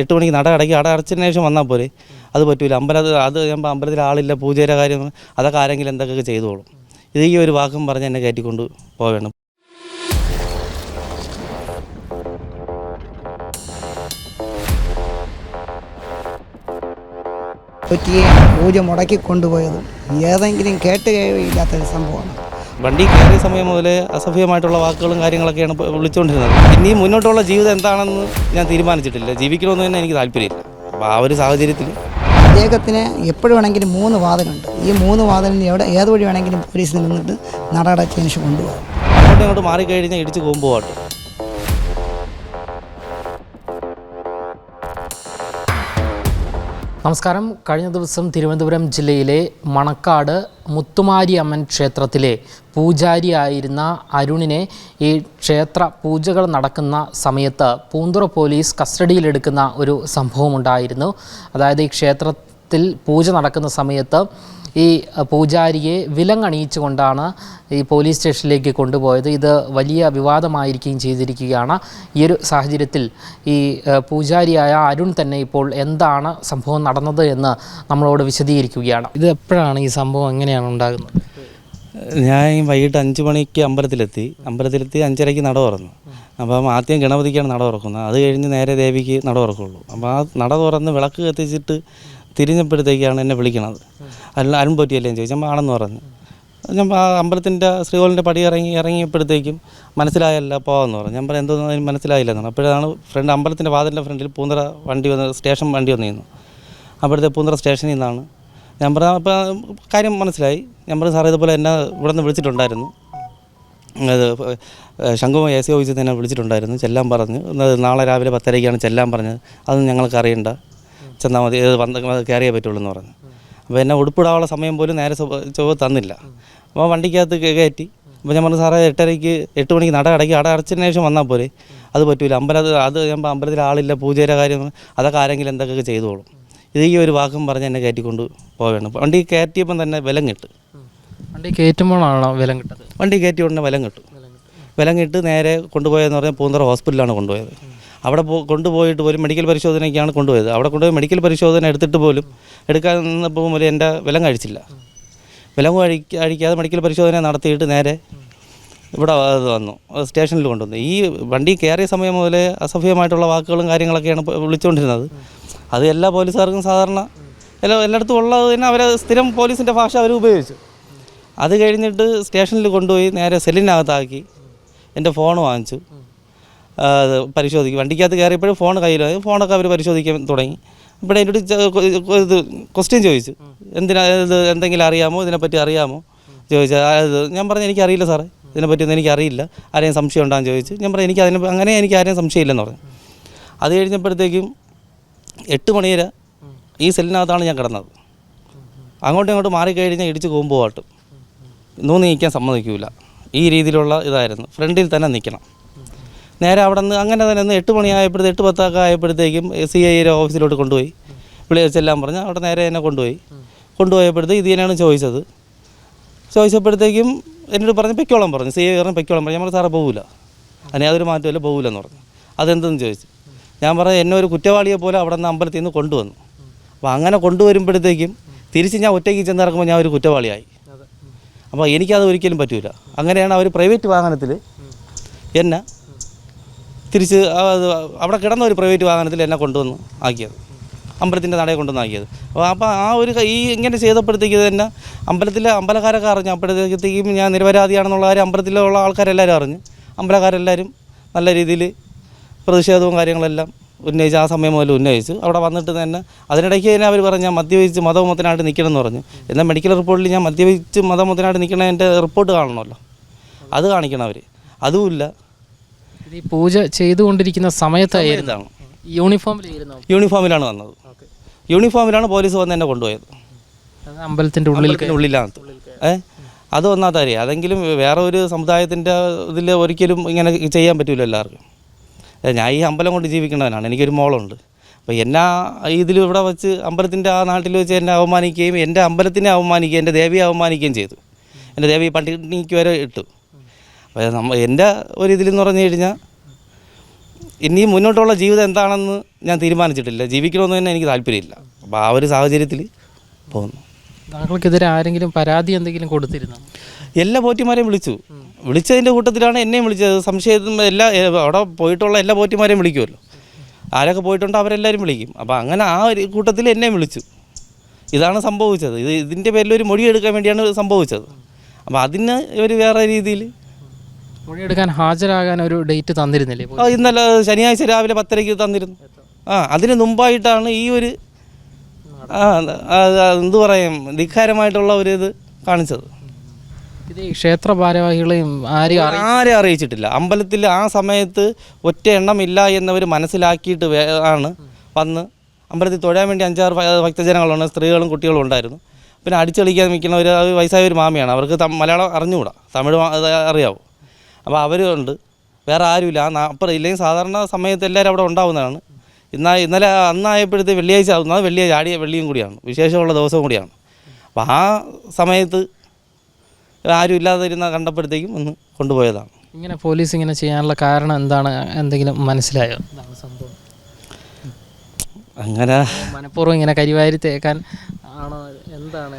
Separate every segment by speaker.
Speaker 1: എട്ട് മണിക്ക് നട അടയ്ക്കും അട അടച്ചതിന് ശേഷം വന്നാൽ പോരെ. അത് പറ്റൂല. അമ്പലത്തിൽ അത് ഞാൻ അമ്പലത്തിൽ ആളില്ല പൂജയുടെ കാര്യം അതൊക്കെ ആരെങ്കിലും എന്തൊക്കെ ചെയ്തോളും. ഇത് ഈ ഒരു വാക്കും പറഞ്ഞ് എന്നെ കയറ്റിക്കൊണ്ട്
Speaker 2: പോവേണം. പൂജ മുടക്കി കൊണ്ടുപോയതും ഏതെങ്കിലും കേട്ട് കഴിവില്ലാത്തൊരു സംഭവമാണ്.
Speaker 1: വണ്ടി കയറിയ സമയം മുതൽ അസഭ്യമായിട്ടുള്ള വാക്കുകളും കാര്യങ്ങളൊക്കെയാണ് വിളിച്ചുകൊണ്ടിരുന്നത് ഇനി മുന്നോട്ടുള്ള ജീവിതം എന്താണെന്ന് ഞാൻ തീരുമാനിച്ചിട്ടില്ല. ജീവിക്കണമെന്ന് തന്നെ എനിക്ക് താല്പര്യമില്ല. അപ്പോൾ ആ ഒരു സാഹചര്യത്തിൽ
Speaker 2: അദ്ദേഹത്തിന് എപ്പോഴും വേണമെങ്കിലും മൂന്ന് വാതിലുണ്ട് ഈ മൂന്ന് വാതിലിന് എവിടെ ഏത് വഴി വേണമെങ്കിലും പോലീസ് നിന്നിട്ട് നടടച്ചതിന് ശേഷം കൊണ്ടുപോകാം.
Speaker 1: അങ്ങോട്ടും ഇങ്ങോട്ട് മാറിക്കഴിഞ്ഞാൽ ഇടിച്ച് പോകുമ്പോട്ട്
Speaker 3: നമസ്കാരം. കഴിഞ്ഞ ദിവസം തിരുവനന്തപുരം ജില്ലയിലെ മണക്കാട് മുത്തുമാരി അമ്മൻ ക്ഷേത്രത്തിലെ പൂജാരിയായിരുന്ന അരുണിനെ ഈ ക്ഷേത്ര പൂജകൾ നടക്കുന്ന സമയത്ത് പൂന്തുറ പോലീസ് കസ്റ്റഡിയിലെടുക്കുന്ന ഒരു സംഭവമുണ്ടായിരുന്നു. അതായത് ഈ ക്ഷേത്രത്തിൽ പൂജ നടക്കുന്ന സമയത്ത് ഈ പൂജാരിയെ വിലങ്ങണിയിച്ചുകൊണ്ടാണ് ഈ പോലീസ് സ്റ്റേഷനിലേക്ക് കൊണ്ടുപോയത്. ഇത് വലിയ വിവാദമായിരിക്കുകയും ചെയ്തിരിക്കുകയാണ്. ഈ ഒരു സാഹചര്യത്തിൽ ഈ പൂജാരിയായ അരുൺ തന്നെ ഇപ്പോൾ എന്താണ് സംഭവം നടന്നത് എന്ന് നമ്മളോട് വിശദീകരിക്കുകയാണ്. ഇത് എപ്പോഴാണ് ഈ സംഭവം എങ്ങനെയാണ് ഉണ്ടാകുന്നത്?
Speaker 1: ഞാൻ ഈ വൈകിട്ട് അഞ്ച് മണിക്ക് അമ്പലത്തിലെത്തി. അമ്പലത്തിലെത്തി അഞ്ചരയ്ക്ക് നട തുറന്നു. അപ്പം ആദ്യം ഗണപതിക്കാണ് നട തുറക്കുന്നത്. അത് കഴിഞ്ഞ് നേരെ ദേവിക്ക് നട തുറക്കുള്ളൂ. അപ്പോൾ ആ നട തുറന്ന് വിളക്ക് കത്തിച്ചിട്ട് തിരിഞ്ഞപ്പോഴത്തേക്കാണ് എന്നെ വിളിക്കണത്. അല്ല അരുൺ പറ്റിയല്ലേ എന്ന് ചോദിച്ചപ്പോൾ ആണെന്ന് പറഞ്ഞു. ഞാൻ ആ അമ്പലത്തിന്റെ ശ്രീകോളിന്റെ പടി ഇറങ്ങി ഇറങ്ങിയപ്പോഴത്തേക്കും മനസ്സിലായല്ല പോകാമെന്ന് പറഞ്ഞു. ഞാൻ പറഞ്ഞു എന്തോന്നും? മനസ്സിലായില്ലെന്ന് പറഞ്ഞു. അപ്പോഴാണ് ഫ്രണ്ട് അമ്പലത്തിന്റെ വാതിലിന്റെ ഫ്രണ്ടിൽ പൂന്തറ വണ്ടി വന്ന് സ്റ്റേഷൻ വണ്ടി വന്നിരുന്നു. അപ്പോഴത്തെ പൂന്തറ സ്റ്റേഷനിൽ നിന്നാണ്. ഞാൻ പറഞ്ഞു അപ്പോൾ കാര്യം മനസ്സിലായി. ഞാൻ പറഞ്ഞു സാറേ ഇതുപോലെ എന്നെ ഇവിടെ നിന്ന് വിളിച്ചിട്ടുണ്ടായിരുന്നു. അത് ശംഖുമ എ സി ഓഫീസിൽ തന്നെ വിളിച്ചിട്ടുണ്ടായിരുന്നു. ചെല്ലാൻ പറഞ്ഞു നാളെ രാവിലെ പത്തരയ്ക്കാണ് ചെല്ലാൻ പറഞ്ഞത്. അതൊന്നും ഞങ്ങൾക്ക് അറിയണ്ട. ചെന്നാൽ മതി ഏത് വന്ന് കയറിയേ പറ്റുള്ളൂ എന്ന് പറഞ്ഞു. അപ്പോൾ എന്നെ ഉടുപ്പിടാനുള്ള സമയം പോലും നേരെ ചൊവ്വ തന്നില്ല. അപ്പോൾ വണ്ടിക്കകത്ത് കയറ്റി. അപ്പോൾ ഞാൻ പറഞ്ഞു സാറേ എട്ടരയ്ക്ക് എട്ട് മണിക്ക് നട അടയ്ക്ക് അട അടച്ചതിന് ശേഷം വന്നാൽ പോരെ. അത് പറ്റൂല. അമ്പലത്തിൽ അത് ഞാൻ അമ്പലത്തിൽ ആളില്ല പൂജയുടെ കാര്യം അതൊക്കെ ആരെങ്കിലും എന്തൊക്കെ ചെയ്തോളും. ഇത് ഈ ഒരു വാക്കും പറഞ്ഞ് എന്നെ കയറ്റിക്കൊണ്ട് പോവുകയാണ്. വണ്ടി കയറ്റിയപ്പം തന്നെ വിലം കിട്ടും.
Speaker 3: വണ്ടി കയറ്റുമ്പോഴാണോ വിലം കിട്ടുന്നത്
Speaker 1: വണ്ടി കയറ്റിയ ഉടനെ വിലം കിട്ടും. വിലം കിട്ട്. നേരെ കൊണ്ടുപോയതെന്ന് പറഞ്ഞാൽ പൂന്തറ ഹോസ്പിറ്റലിലാണ് കൊണ്ടുപോയത്. അവിടെ കൊണ്ടുപോയിട്ട് പോലും മെഡിക്കൽ പരിശോധനയ്ക്കാണ് കൊണ്ടുപോയത്. അവിടെ കൊണ്ടുപോയി മെഡിക്കൽ പരിശോധന എടുത്തിട്ട് പോലും എടുക്കാൻ നിന്നപ്പോൾ പോലും എന്റെ വിലം കഴിച്ചില്ല. വിലം കഴിക്ക കഴിക്കാതെ മെഡിക്കൽ പരിശോധന നടത്തിയിട്ട് നേരെ ഇവിടെ വന്നു. സ്റ്റേഷനിൽ കൊണ്ടുവന്നു. ഈ വണ്ടി കയറിയ സമയം മുതൽ അസഭ്യമായിട്ടുള്ള വാക്കുകളും കാര്യങ്ങളൊക്കെയാണ് വിളിച്ചുകൊണ്ടിരുന്നത്. അത് എല്ലാ പോലീസുകാർക്കും സാധാരണ എല്ലാ എല്ലായിടത്തും ഉള്ളത് തന്നെ അവർ സ്ഥിരം പോലീസിന്റെ ഭാഷ അവർ ഉപയോഗിച്ചു. അത് കഴിഞ്ഞിട്ട് സ്റ്റേഷനിൽ കൊണ്ടുപോയി നേരെ സെല്ലിനകത്താക്കി എന്റെ ഫോൺ വാങ്ങിച്ചു. പരിശോധിക്കും. വണ്ടിക്കകത്ത് കയറിയപ്പോഴും ഫോൺ കയ്യിലായി ഫോണൊക്കെ അവർ പരിശോധിക്കാൻ തുടങ്ങി. ഇവിടെ എന്നോട് ഇത് ക്വസ്റ്റ്യൻ ചോദിച്ചു. എന്തിനാ ഇത് എന്തെങ്കിലും അറിയാമോ? ഇതിനെപ്പറ്റി അറിയാമോ? ചോദിച്ചു. ഞാൻ പറഞ്ഞു എനിക്കറിയില്ല സാറേ. ഇതിനെപ്പറ്റിയൊന്നും എനിക്കറിയില്ല. ആരെയും സംശയം ഉണ്ടാകും ചോദിച്ചു. ഞാൻ പറഞ്ഞു എനിക്ക് അതിനെ അങ്ങനെ എനിക്ക് ആരെയും സംശയമില്ലെന്ന് പറഞ്ഞു. അത് കഴിഞ്ഞപ്പോഴത്തേക്കും എട്ട് മണി വരെ ഈ സെല്ലിനകത്താണ് ഞാൻ കിടന്നത്. അങ്ങോട്ടും ഇങ്ങോട്ടും മാറിക്കഴിഞ്ഞാൽ ഇടിച്ച് പോകുമ്പോട്ടും നൂന്ന് നിൽക്കാൻ സമ്മതിക്കില്ല ഈ രീതിയിലുള്ള ഇതായിരുന്നു. ഫ്രണ്ടിൽ തന്നെ നിൽക്കണം. നേരെ അവിടെ നിന്ന് അങ്ങനെ തന്നെ ഒന്ന് എട്ട് മണിയായപ്പോഴത്തെ എട്ട് പത്തൊക്കെ ആയപ്പോഴത്തേക്കും സി ഐ ഓഫീസിലോട്ട് കൊണ്ടുപോയി. വിളിച്ചെല്ലാം പറഞ്ഞ് അവിടെ നേരെ എന്നെ കൊണ്ടുപോയി. കൊണ്ടുപോയപ്പോഴത്തേക്ക് ഇത് തന്നെയാണ് ചോദിച്ചത്. ചോദിച്ചപ്പോഴത്തേക്കും എന്നോട് പറഞ്ഞ് പെക്കോളം പറഞ്ഞു. സി ഐ പറഞ്ഞ്. പെക്കോളം പറഞ്ഞു നമ്മൾ സാറേ പോകില്ല അതിന് യാതൊരു മാറ്റമില്ല പോകില്ല എന്ന് പറഞ്ഞു. അതെന്തെന്ന് ചോദിച്ചു. ഞാൻ പറഞ്ഞു എന്നെ ഒരു കുറ്റവാളിയെ പോലെ അവിടെ നിന്ന് അമ്പലത്തിൽ നിന്ന് കൊണ്ടുവന്നു. അപ്പോൾ അങ്ങനെ കൊണ്ടുവരുമ്പോഴത്തേക്കും തിരിച്ച് ഞാൻ ഒറ്റയ്ക്ക് ചെന്നിറങ്ങുമ്പോൾ ഞാൻ ഒരു കുറ്റവാളിയായി. അപ്പോൾ എനിക്കത് ഒരിക്കലും പറ്റില്ല അങ്ങനെയാണ് അവർ പ്രൈവറ്റ് വാഹനത്തിൽ എന്നെ തിരിച്ച് അവിടെ കിടന്ന ഒരു പ്രൈവറ്റ് വാഹനത്തിൽ എന്നെ കൊണ്ടുവന്ന് ആക്കിയത്. അമ്പലത്തിന്റെ നടയെ കൊണ്ടുവന്ന് ആക്കിയത്. അപ്പോൾ അപ്പോൾ ആ ഒരു ഈ ഇങ്ങനെ ചെയ്തപ്പോഴത്തേക്ക് തന്നെ അമ്പലത്തിലെ അമ്പലക്കാരൊക്കെ അറിഞ്ഞു അപ്പോഴത്തേക്കും ഞാൻ നിരപരാധിയാണെന്നുള്ള കാര്യം അമ്പലത്തിലുള്ള ആൾക്കാരെല്ലാവരും അറിഞ്ഞു. അമ്പലക്കാരെല്ലാവരും നല്ല രീതിയിൽ പ്രതിഷേധവും കാര്യങ്ങളെല്ലാം ഉന്നയിച്ച് ആ സമയം മുതൽ ഉന്നയിച്ചു അവിടെ വന്നിട്ട് തന്നെ അതിനിടയ്ക്ക് തന്നെ അവർ പറഞ്ഞു ഞാൻ മദ്യപിച്ച് മതമൊത്തനായിട്ട് നിൽക്കണം എന്ന് പറഞ്ഞു. എന്നാൽ മെഡിക്കൽ റിപ്പോർട്ടിൽ ഞാൻ മദ്യപിച്ച് മതമൊത്തനായിട്ട് നിൽക്കണതിന്റെ റിപ്പോർട്ട് കാണണമല്ലോ. അത് കാണിക്കണം അവർ. അതുമില്ല.
Speaker 3: ഇത് ഈ പൂജ ചെയ്തുകൊണ്ടിരിക്കുന്ന സമയത്തായിരുന്നു യൂണിഫോമിലായിരുന്നു
Speaker 1: യൂണിഫോമിലാണ് വന്നത്. യൂണിഫോമിലാണ് പോലീസ് വന്ന് എന്നെ കൊണ്ടുപോയത്.
Speaker 3: അമ്പലത്തിന്റെ അമ്പലത്തിന്റെ ഉള്ളിൽ
Speaker 1: ഉള്ളിലാണ്. ഏ? അത് ഒന്നാമത്തെ കാര്യം അതെങ്കിലും വേറെ ഒരു സമുദായത്തിന്റെ ഇതിൽ ഒരിക്കലും ഇങ്ങനെ ചെയ്യാൻ പറ്റില്ല എല്ലാവർക്കും. ഞാൻ ഈ അമ്പലം കൊണ്ട് ജീവിക്കുന്നവനാണ്. എനിക്കൊരു മോളുണ്ട്. അപ്പോൾ എന്നാ ഇതിൽ ഇവിടെ വെച്ച് അമ്പലത്തിന്റെ ആ നാട്ടിൽ വെച്ച് എന്നെ അവമാനിക്കുകയും എന്റെ അമ്പലത്തിനെ അവമാനിക്കുകയും എന്റെ ദേവിയെ അവമാനിക്കുകയും ചെയ്തു. എന്റെ ദേവി പണ്ടിക്ക് വരെ ഇട്ടു. അപ്പോൾ നമ്മ എന്റെ ഒരു ഇതിലെന്ന് പറഞ്ഞു കഴിഞ്ഞാൽ ഇനി മുന്നോട്ടുള്ള ജീവിതം എന്താണെന്ന് ഞാൻ തീരുമാനിച്ചിട്ടില്ല. ജീവിക്കണമെന്ന് തന്നെ എനിക്ക് താല്പര്യമില്ല. അപ്പോൾ ആ ഒരു സാഹചര്യത്തിൽ പോകുന്നു.
Speaker 3: താങ്കൾക്കെതിരെ ആരെങ്കിലും പരാതി എന്തെങ്കിലും കൊടുത്തിരുന്നു?
Speaker 1: എല്ലാ പോറ്റിമാരെയും വിളിച്ചു. വിളിച്ചതിന്റെ കൂട്ടത്തിലാണ് എന്നെയും വിളിച്ചത്. സംശയം എല്ലാ അവിടെ പോയിട്ടുള്ള എല്ലാ പോറ്റിമാരെയും വിളിക്കുമല്ലോ. ആരൊക്കെ പോയിട്ടുണ്ടോ അവരെല്ലാവരും വിളിക്കും. അപ്പോൾ അങ്ങനെ ആ ഒരു കൂട്ടത്തിൽ എന്നെയും വിളിച്ചു. ഇതാണ് സംഭവിച്ചത്. ഇത് ഇതിന്റെ പേരിൽ ഒരു മൊഴി എടുക്കാൻ വേണ്ടിയാണ് സംഭവിച്ചത്. അപ്പോൾ അതിന് ഒരു വേറെ രീതിയിൽ
Speaker 3: മൊഴിയെടുക്കാൻ ഹാജരാകാൻ ഒരു ഡേറ്റ് തന്നിരുന്നില്ലേ
Speaker 1: ആ, ഇന്നലെ ശനിയാഴ്ച രാവിലെ പത്തരയ്ക്ക് തന്നിരുന്നു. ആ അതിന് മുമ്പായിട്ടാണ് ഈ ഒരു ആ ആ, ആ, എന്തു പറയും ധിക്കാരമായിട്ടുള്ള ഒരു ഇത് കാണിച്ചത്.
Speaker 3: ഇത് ഈ ക്ഷേത്ര ഭാരവാഹികളെയും ആരെയും അറി
Speaker 1: ആരെയും അറിയിച്ചിട്ടില്ല. അമ്പലത്തിൽ ആ സമയത്ത് ഒറ്റ എണ്ണം ഇല്ല എന്നവർ മനസ്സിലാക്കിയിട്ട് വേ- ആണ് വന്ന് അമ്പലത്തിൽ തൊഴാൻ വേണ്ടി അഞ്ചാറ് ഭ- ഭക്തജനങ്ങളുണ്ട് സ്ത്രീകളും കുട്ടികളും ഉണ്ടായിരുന്നു. പിന്നെ അടിച്ചളിക്കാൻ നിൽക്കുന്ന ഒരു വയസ്സായ ഒരു മാമിയാണ്. അവർക്ക് തം- മലയാളം അറിഞ്ഞുകൂടാ. തമിഴ് മാ- അത് അറിയാവൂ? അപ്പോൾ അവരുണ്ട് വേറെ ആരുമില്ല. ആ അപ്പുറം ഇല്ലെങ്കിൽ സാധാരണ സമയത്ത് എല്ലാവരും അവിടെ ഉണ്ടാവുന്നതാണ്. ഇന്നാ ഇന്നലെ അന്നായപ്പോഴത്തെ വെള്ളിയാഴ്ച ആവുന്നത് വെള്ളിയാഴ്ച ആടിയ വെള്ളിയും കൂടിയാണ്. വിശേഷമുള്ള ദിവസവും കൂടിയാണ്. അപ്പോൾ ആ സമയത്ത് ആരും ഇല്ലാതിരുന്ന കണ്ടപ്പോഴത്തേക്കും ഒന്ന് കൊണ്ടുപോയതാണ്.
Speaker 3: ഇങ്ങനെ പോലീസ് ഇങ്ങനെ ചെയ്യാനുള്ള കാരണം എന്താണ്? എന്തെങ്കിലും മനസ്സിലായോ? എന്താണ് സംഭവം?
Speaker 1: അങ്ങനെ
Speaker 3: മനഃപൂർവം ഇങ്ങനെ കരിവാരി തേക്കാൻ ആണോ? എന്താണ്?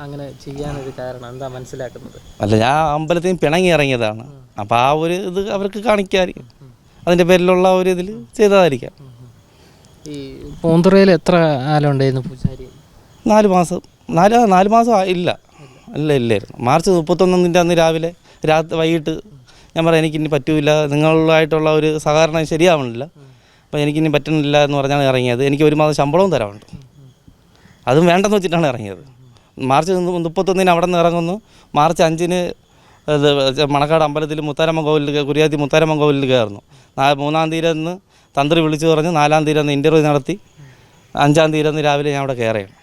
Speaker 3: അങ്ങനെ ചെയ്യാനൊരു കാരണം എന്താ മനസ്സിലാക്കുന്നത്?
Speaker 1: അല്ല ഞാൻ അമ്പലത്തിൽ നിന്ന് പിണങ്ങി ഇറങ്ങിയതാണ്. അപ്പോൾ ആ ഒരു ഇത് അവർക്ക് കാണിക്കാതിരിക്കും. അതിന്റെ പേരിലുള്ള ഒരു ഇതിൽ ചെയ്തതായിരിക്കാം.
Speaker 3: ഈ പൂന്തുറയിൽ എത്ര കാലം ഉണ്ടായിരുന്നു പൂജാരി?
Speaker 1: നാല് മാസം. നാല് നാല് മാസം ഇല്ല. ഇല്ല ഇല്ലായിരുന്നു. മാർച്ച് മുപ്പത്തൊന്നിന്റെ അന്ന് രാവിലെ രാത്രി വൈകിട്ട് ഞാൻ പറയാം എനിക്കിനി പറ്റൂല. നിങ്ങളുമായിട്ടുള്ള ഒരു സഹകരണം ശരിയാവണില്ല. അപ്പോൾ എനിക്കിനി പറ്റുന്നില്ല എന്ന് പറഞ്ഞാണ് ഇറങ്ങിയത്. എനിക്ക് ഒരു മാസം ശമ്പളവും തരാറുണ്ട് അതും വേണ്ടെന്ന് വെച്ചിട്ടാണ് ഇറങ്ങിയത്. മാർച്ച് മുപ്പത്തൊന്നിന് അവിടെ നിന്ന് ഇറങ്ങുന്നു. മാർച്ച് അഞ്ചിന് ഇത് മണക്കാട് അമ്പലത്തിൽ മുത്താരമ്മ കോവിലിൽ കുര്യാത്തി മുത്താരമ്മ കോവിലിൽ കയറുന്നു. നാ മൂന്നാം തീയതി അന്ന് തന്ത്രി വിളിച്ചു പറഞ്ഞ് നാലാം തീയതി നിന്ന് ഇന്റർവ്യൂ നടത്തി. അഞ്ചാം തീയതി നിന്ന് രാവിലെ ഞാൻ അവിടെ കയറുകയാണ്.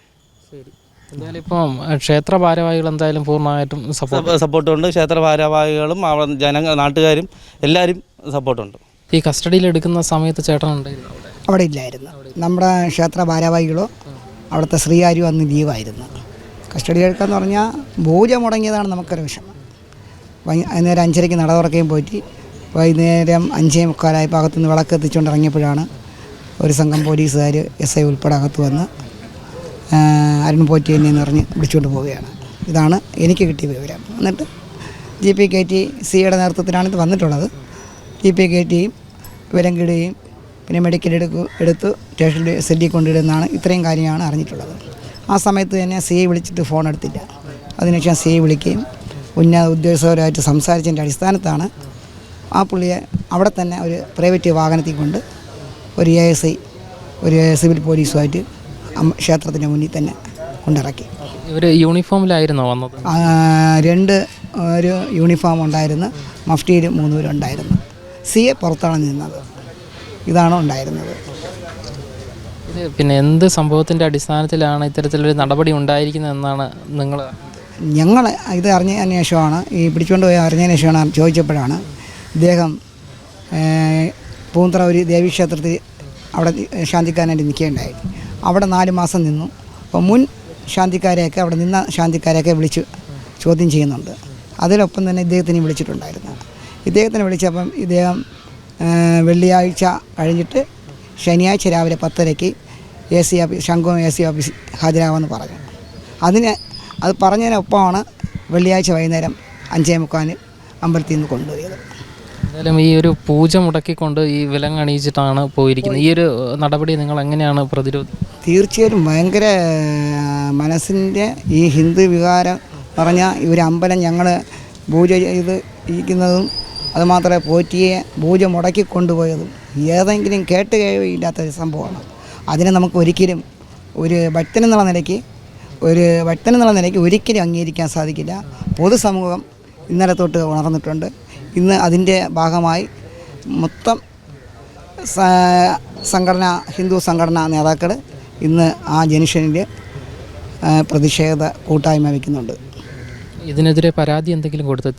Speaker 3: ശരി. എന്തായാലും ഇപ്പം ക്ഷേത്ര ഭാരവാഹികൾ എന്തായാലും പൂർണമായിട്ടും സപ്പോർട്ട്
Speaker 1: സപ്പോർട്ടുണ്ട്. ക്ഷേത്ര ഭാരവാഹികളും അവിടെ ജന നാട്ടുകാരും എല്ലാവരും സപ്പോർട്ടുണ്ട്.
Speaker 3: ഈ കസ്റ്റഡിയിൽ എടുക്കുന്ന സമയത്ത് ചേട്ടൻ ഉണ്ടായിരുന്നു അവിടെ?
Speaker 2: ഇല്ലായിരുന്നു. നമ്മുടെ ക്ഷേത്ര ഭാരവാഹികളോ അവിടുത്തെ ശ്രീകാര്യം അന്ന് ലീവായിരുന്നു. കസ്റ്റഡി എടുക്കാന്ന് പറഞ്ഞാൽ പൂജ മുടങ്ങിയതാണ് നമുക്കൊരു വിഷമം. വൈകുന്നേരം അഞ്ചരയ്ക്ക് നട തുറക്കുകയും പോയിട്ട് വൈകുന്നേരം അഞ്ചേ മുക്കാലായപ്പോൾ അകത്തുനിന്ന് വിളക്ക് എത്തിച്ചുകൊണ്ട് ഇറങ്ങിയപ്പോഴാണ് ഒരു സംഘം പോലീസുകാർ എസ് ഐ ഉൾപ്പെടെ അകത്ത് വന്ന് അരുൺ പോറ്റി എന്നെ പിടിച്ചുകൊണ്ട് പോവുകയാണ്. ഇതാണ് എനിക്ക് കിട്ടിയ വിവരം. എന്നിട്ട് ജി പി കെ ടി സിയുടെ നേതൃത്വത്തിലാണ് ഇത് വന്നിട്ടുള്ളത്. ജി പി കെ ടിയും വിലങ്കിടുകയും പിന്നെ മെഡിക്കൽ എടുക്കും എടുത്ത് സ്റ്റേഷനിൽ സെല്ലിൽ കൊണ്ടിടുന്നതാണ് ഇത്രയും കാര്യമാണ് അറിഞ്ഞിട്ടുള്ളത്. ആ സമയത്ത് തന്നെ സി ഐ വിളിച്ചിട്ട് ഫോൺ എടുത്തില്ല. അതിനുശേഷം സി ഐ വിളിക്കുകയും ഉന്നത ഉദ്യോഗസ്ഥരുമായിട്ട് സംസാരിച്ചതിന്റെ അടിസ്ഥാനത്താണ് ആ പുള്ളിയെ അവിടെ തന്നെ ഒരു പ്രൈവറ്റ് വാഹനത്തിൽ കൊണ്ട് ഒരു എ എസ് ഐ ഒരു സിവിൽ പോലീസുമായിട്ട് ക്ഷേത്രത്തിന്റെ മുന്നിൽ തന്നെ കൊണ്ടിറക്കി.
Speaker 3: ഇവർ യൂണിഫോമിലായിരുന്നോ വന്നത്?
Speaker 2: രണ്ട് ഒരു യൂണിഫോം ഉണ്ടായിരുന്നു. മഫ്റ്റിയിൽ മൂന്ന് പേരുണ്ടായിരുന്നു. സി എ പുറത്താണ് നിന്നത്. ഇതാണ് ഉണ്ടായിരുന്നത്.
Speaker 3: പിന്നെ എന്ത് സംഭവത്തിന്റെ അടിസ്ഥാനത്തിലാണ് ഇത്തരത്തിലൊരു നടപടി ഉണ്ടായിരിക്കുന്നതെന്നാണ് നിങ്ങൾ
Speaker 2: ഞങ്ങൾ ഇത് അറിഞ്ഞതിന് ശേഷമാണ് ഈ പിടിച്ചുകൊണ്ട് പോയി അറിഞ്ഞതിന് ശേഷമാണ് ചോദിച്ചപ്പോഴാണ് ഇദ്ദേഹം പൂന്തറ ഒരു ദേവീക്ഷേത്രത്തിൽ അവിടെ ശാന്തിക്കാരനായിട്ട് നിൽക്കുകയുണ്ടായി. അവിടെ നാല് മാസം നിന്നു. അപ്പോൾ മുൻ ശാന്തിക്കാരെയൊക്കെ അവിടെ നിന്ന ശാന്തിക്കാരെയൊക്കെ വിളിച്ച് ചോദ്യം ചെയ്യുന്നുണ്ട്. അതിലൊപ്പം തന്നെ ഇദ്ദേഹത്തിനെ വിളിച്ചിട്ടുണ്ടായിരുന്നു. ഇദ്ദേഹത്തിനെ വിളിച്ചപ്പം ഇദ്ദേഹം വെള്ളിയാഴ്ച കഴിഞ്ഞിട്ട് ശനിയാഴ്ച രാവിലെ പത്തരയ്ക്ക് എ സി ഓഫീസ് ശംഖും എ സി ഓഫീസ് ഹാജരാകുമെന്ന് പറഞ്ഞു. അതിന് അത് പറഞ്ഞതിനൊപ്പമാണ് വെള്ളിയാഴ്ച വൈകുന്നേരം അഞ്ചേ മുക്കാലിന് അമ്പലത്തിൽ നിന്ന് കൊണ്ടുപോയത്
Speaker 3: എന്തായാലും ഈ ഒരു പൂജ മുടക്കിക്കൊണ്ട് ഈ വിലങ്ങണിയിച്ചിട്ടാണ് പോയിരിക്കുന്നത്. ഈ ഒരു നടപടി നിങ്ങൾ എങ്ങനെയാണ് പ്രതിരോധി
Speaker 2: തീർച്ചയായും ഭയങ്കര മനസ്സിന്റെ ഈ ഹിന്ദു വികാരം പറഞ്ഞാൽ ഈ ഒരു അമ്പലം ഞങ്ങൾ പൂജ ചെയ്ത് ഇരിക്കുന്നതും അതുമാത്രമേ പോറ്റിയെ പൂജ മുടക്കി കൊണ്ടുപോയതും ഏതെങ്കിലും കേട്ട് കേൾവിയില്ലാത്ത ഒരു സംഭവമാണ്. അതിനെ നമുക്ക് ഒരിക്കലും ഒരു ഭക്തൻ എന്നുള്ള നിലയ്ക്ക് ഒരു ഭക്തൻ എന്നുള്ള നിലയ്ക്ക് ഒരിക്കലും അംഗീകരിക്കാൻ സാധിക്കില്ല. പൊതുസമൂഹം ഇന്നലെ തൊട്ട് ഉണർന്നിട്ടുണ്ട്. ഇന്ന് അതിന്റെ ഭാഗമായി മൊത്തം സംഘടന ഹിന്ദു സംഘടന നേതാക്കൾ ഇന്ന് ആ ജനുഷനിൽ പ്രതിഷേധ കൂട്ടായ്മ വയ്ക്കുന്നുണ്ട്.
Speaker 3: ഇതിനെതിരെ പരാതി എന്തെങ്കിലും കൊടുത്തു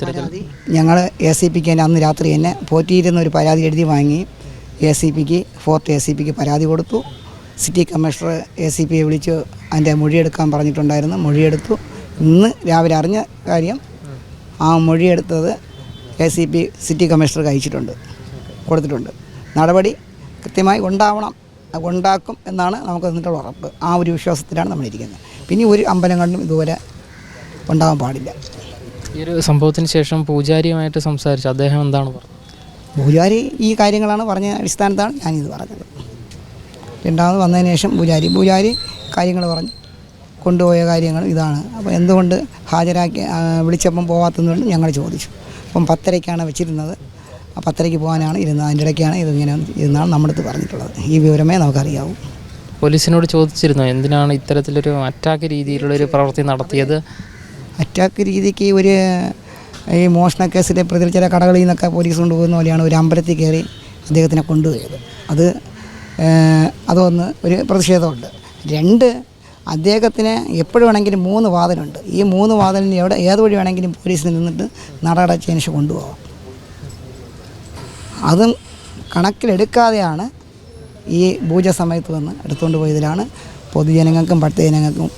Speaker 2: ഞങ്ങൾ എ സി പിക്ക് തന്നെ അന്ന് രാത്രി തന്നെ പോറ്റിയിരുന്ന ഒരു പരാതി എഴുതി വാങ്ങി A C pick fourth A C pick പരാതി കൊടുത്തു. സിറ്റി കമ്മീഷണർ എ സി പിയെ വിളിച്ച് അതിന്റെ മൊഴിയെടുക്കാൻ പറഞ്ഞിട്ടുണ്ടായിരുന്നു. മൊഴിയെടുത്തു. ഇന്ന് രാവിലെ അറിഞ്ഞ കാര്യം ആ മൊഴിയെടുത്തത് എ സി പി സിറ്റി കമ്മീഷണർക്ക് അയച്ചിട്ടുണ്ട്. കൊടുത്തിട്ടുണ്ട്. നടപടി കൃത്യമായി ഉണ്ടാവണം. ഉണ്ടാക്കും എന്നാണ് നമുക്ക് തന്നിട്ടുള്ള ഉറപ്പ്. ആ ഒരു വിശ്വാസത്തിലാണ് നമ്മളിരിക്കുന്നത്. പിന്നെ ഒരു അമ്പലങ്ങളിലും ഇതുവരെ ഉണ്ടാവാൻ പാടില്ല.
Speaker 3: ഈ ഒരു സംഭവത്തിന് ശേഷം പൂജാരിയുമായിട്ട് സംസാരിച്ചു അദ്ദേഹം എന്താണ് പറഞ്ഞത്?
Speaker 2: പൂജാരി ഈ കാര്യങ്ങളാണ് പറഞ്ഞ അടിസ്ഥാനത്താണ് ഞാനിത് പറഞ്ഞത്. രണ്ടാമത് വന്നതിന് ശേഷം പൂജാരി. പൂജാരി കാര്യങ്ങൾ പറഞ്ഞു. കൊണ്ടുപോയ കാര്യങ്ങൾ ഇതാണ്. അപ്പോൾ എന്തുകൊണ്ട് ഹാജരാക്കി വിളിച്ചപ്പം പോകാത്തതുകൊണ്ട് ഞങ്ങൾ ചോദിച്ചു. അപ്പം പത്തരയ്ക്കാണ് വെച്ചിരുന്നത്. ആ പത്തരയ്ക്ക് പോകാനാണ് ഇരുന്നത്. അതിന്റെ ഇടയ്ക്കാണ് ഇതിങ്ങനെ ഇരുന്നാണ് നമ്മുടെ അടുത്ത് പറഞ്ഞിട്ടുള്ളത്. ഈ വിവരമേ നമുക്കറിയാവൂ.
Speaker 3: പോലീസിനോട് ചോദിച്ചിരുന്നു? എന്തിനാണ് ഇത്തരത്തിലൊരു അറ്റാക്ക് രീതിയിലുള്ളൊരു പ്രവൃത്തി നടത്തിയത്?
Speaker 2: അറ്റാക്ക് രീതിക്ക് ഒരു ഈ മോഷണ കേസിലെ പ്രതി ചില കടകളിൽ നിന്നൊക്കെ പോലീസ് കൊണ്ടുപോകുന്ന പോലെയാണ് ഒരു അമ്പലത്തിൽ കയറി അദ്ദേഹത്തിനെ കൊണ്ടുപോയത്. അത് അതൊന്ന് ഒരു പ്രതിഷേധമുണ്ട്. രണ്ട് അദ്ദേഹത്തിന് എപ്പോഴും വേണമെങ്കിലും മൂന്ന് വാതിലുണ്ട് ഈ മൂന്ന് വാതിലിന് എവിടെ ഏത് വഴി വേണമെങ്കിലും പോലീസിൽ നിന്നിട്ട് നടടച്ചതിന് കൊണ്ടുപോകാം അതും കണക്കിലെടുക്കാതെയാണ് ഈ പൂജ സമയത്ത് വന്ന് എടുത്തുകൊണ്ട് പോയതിലാണ് പൊതുജനങ്ങൾക്കും ഭക്തജനങ്ങൾക്കും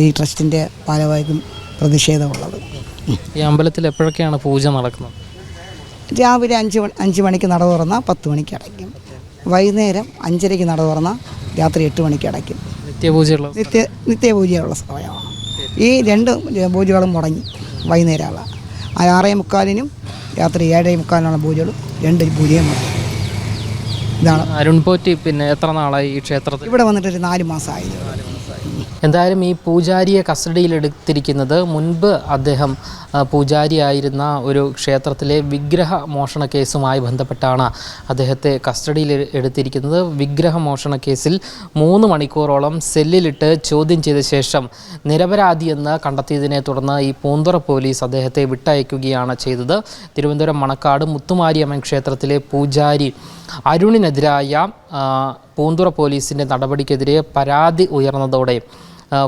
Speaker 2: ഈ ട്രസ്റ്റിന്റെ ഭാരവാഹിക്കും പ്രതിഷേധമുള്ളത്.
Speaker 3: ഈ അമ്പലത്തിൽ എപ്പോഴൊക്കെയാണ് പൂജ നടക്കുന്നത്?
Speaker 2: രാവിലെ അഞ്ച് മണി അഞ്ച് മണിക്ക് നട തുറന്നാൽ പത്ത് മണിക്ക് അടയ്ക്കും. വൈകുന്നേരം അഞ്ചരയ്ക്ക് നട തുറന്നാൽ രാത്രി എട്ട് മണിക്ക് അടയ്ക്കും.
Speaker 3: നിത്യപൂജയുള്ള
Speaker 2: നിത്യ നിത്യപൂജയുള്ള സമയമാണ്. ഈ രണ്ട് പൂജകളും മുടങ്ങി വൈകുന്നേരമുള്ള ആറേ മുക്കാലിനും രാത്രി ഏഴേ മുക്കാലിനുള്ള പൂജകളും രണ്ട് പൂജയും മുടങ്ങി. ഇതാണ്.
Speaker 3: അരുൺ പോറ്റി പിന്നെ എത്ര നാളായി ഈ ക്ഷേത്രത്തിൽ?
Speaker 2: ഇവിടെ വന്നിട്ട് ഒരു നാല് മാസമായി
Speaker 3: എന്തായാലും ഈ പൂജാരിയെ കസ്റ്റഡിയിലെടുത്തിരിക്കുന്നത് മുൻപ് അദ്ദേഹം പൂജാരിയായിരുന്ന ഒരു ക്ഷേത്രത്തിലെ വിഗ്രഹ മോഷണ കേസുമായി ബന്ധപ്പെട്ടാണ് അദ്ദേഹത്തെ കസ്റ്റഡിയിൽ എടുത്തിരിക്കുന്നത്. വിഗ്രഹ മോഷണ കേസിൽ മൂന്ന് മണിക്കൂറോളം സെല്ലിലിട്ട് ചോദ്യം ചെയ്ത ശേഷം നിരപരാധിയെന്ന് കണ്ടെത്തിയതിനെ തുടർന്ന് ഈ പൂന്തുറ പോലീസ് അദ്ദേഹത്തെ വിട്ടയക്കുകയാണ് ചെയ്തത്. തിരുവനന്തപുരം മണക്കാട് മുത്തുമാരിയമ്മൻ ക്ഷേത്രത്തിലെ പൂജാരി അരുണിനെതിരായ പൂന്തുറ പോലീസിന്റെ നടപടിക്കെതിരെ പരാതി ഉയർന്നതോടെ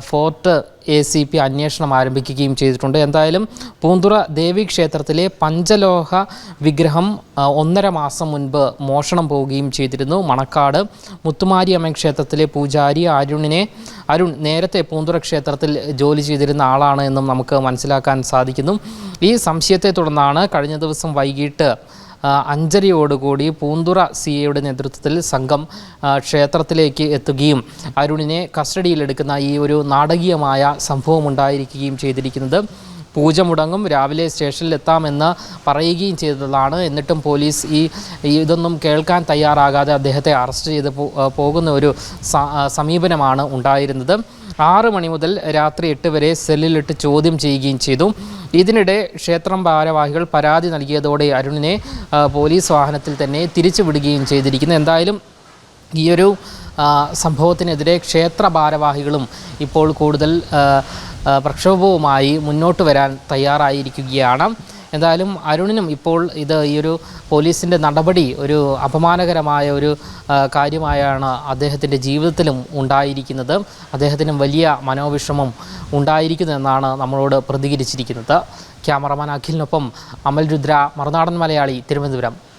Speaker 3: ഫോർട്ട് എ സി പി അന്വേഷണം ആരംഭിക്കുകയും ചെയ്തിട്ടുണ്ട്. എന്തായാലും പൂന്തുറ ദേവി ക്ഷേത്രത്തിലെ പഞ്ചലോഹ വിഗ്രഹം ഒന്നര മാസം മുൻപ് മോഷണം പോവുകയും ചെയ്തിരുന്നു. മണക്കാട് മുത്തുമാരി അമ്മ ക്ഷേത്രത്തിലെ പൂജാരി അരുണിനെ അരുൺ നേരത്തെ പൂന്തുറ ക്ഷേത്രത്തിൽ ജോലി ചെയ്തിരുന്ന ആളാണ് എന്നും നമുക്ക് മനസ്സിലാക്കാൻ സാധിക്കുന്നു. ഈ സംശയത്തെ തുടർന്നാണ് കഴിഞ്ഞ ദിവസം വൈകിട്ട് അഞ്ചരയോടുകൂടി പൂന്തുറ സി എയുടെ നേതൃത്വത്തിൽ സംഘം ക്ഷേത്രത്തിലേക്ക് എത്തുകയും അരുണിനെ കസ്റ്റഡിയിലെടുക്കുന്ന ഈ ഒരു നാടകീയമായ സംഭവം ഉണ്ടായിരിക്കുകയും ചെയ്തിരിക്കുന്നത്. പൂജ മുടങ്ങും രാവിലെ സ്റ്റേഷനിൽ എത്താമെന്ന് പറയുകയും ചെയ്തതാണ്. എന്നിട്ടും പോലീസ് ഈ ഇതൊന്നും കേൾക്കാൻ തയ്യാറാകാതെ അദ്ദേഹത്തെ അറസ്റ്റ് ചെയ്ത് പോകുന്ന ഒരു സമീപനമാണ് ഉണ്ടായിരുന്നത്. ആറ് മണി മുതൽ രാത്രി എട്ട് വരെ സെല്ലിലിട്ട് ചോദ്യം ചെയ്യുകയും ചെയ്തു. ഇതിനിടെ ക്ഷേത്രം ഭാരവാഹികൾ പരാതി നൽകിയതോടെ അരുണിനെ പോലീസ് വാഹനത്തിൽ തന്നെ തിരിച്ചുവിടുകയും ചെയ്തിരിക്കുന്നു. എന്തായാലും ഈയൊരു സംഭവത്തിനെതിരെ ക്ഷേത്ര ഭാരവാഹികളും ഇപ്പോൾ കൂടുതൽ പ്രക്ഷോഭവുമായി മുന്നോട്ട് വരാൻ തയ്യാറായിരിക്കുകയാണ്. എന്തായാലും അരുണിനും ഇപ്പോൾ ഇത് ഈ ഒരു പോലീസിന്റെ നടപടി ഒരു അപമാനകരമായ ഒരു കാര്യമായാണ് അദ്ദേഹത്തിന്റെ ജീവിതത്തിലും ഉണ്ടായിരിക്കുന്നത്. അദ്ദേഹത്തിനും വലിയ മനോവിഷമം ഉണ്ടായിരിക്കുന്നു എന്നാണ് നമ്മളോട് പ്രതികരിച്ചിരിക്കുന്നത്. ക്യാമറമാൻ അഖിലിനൊപ്പം അമൽ രുദ്ര മറുനാടൻ മലയാളി തിരുവനന്തപുരം.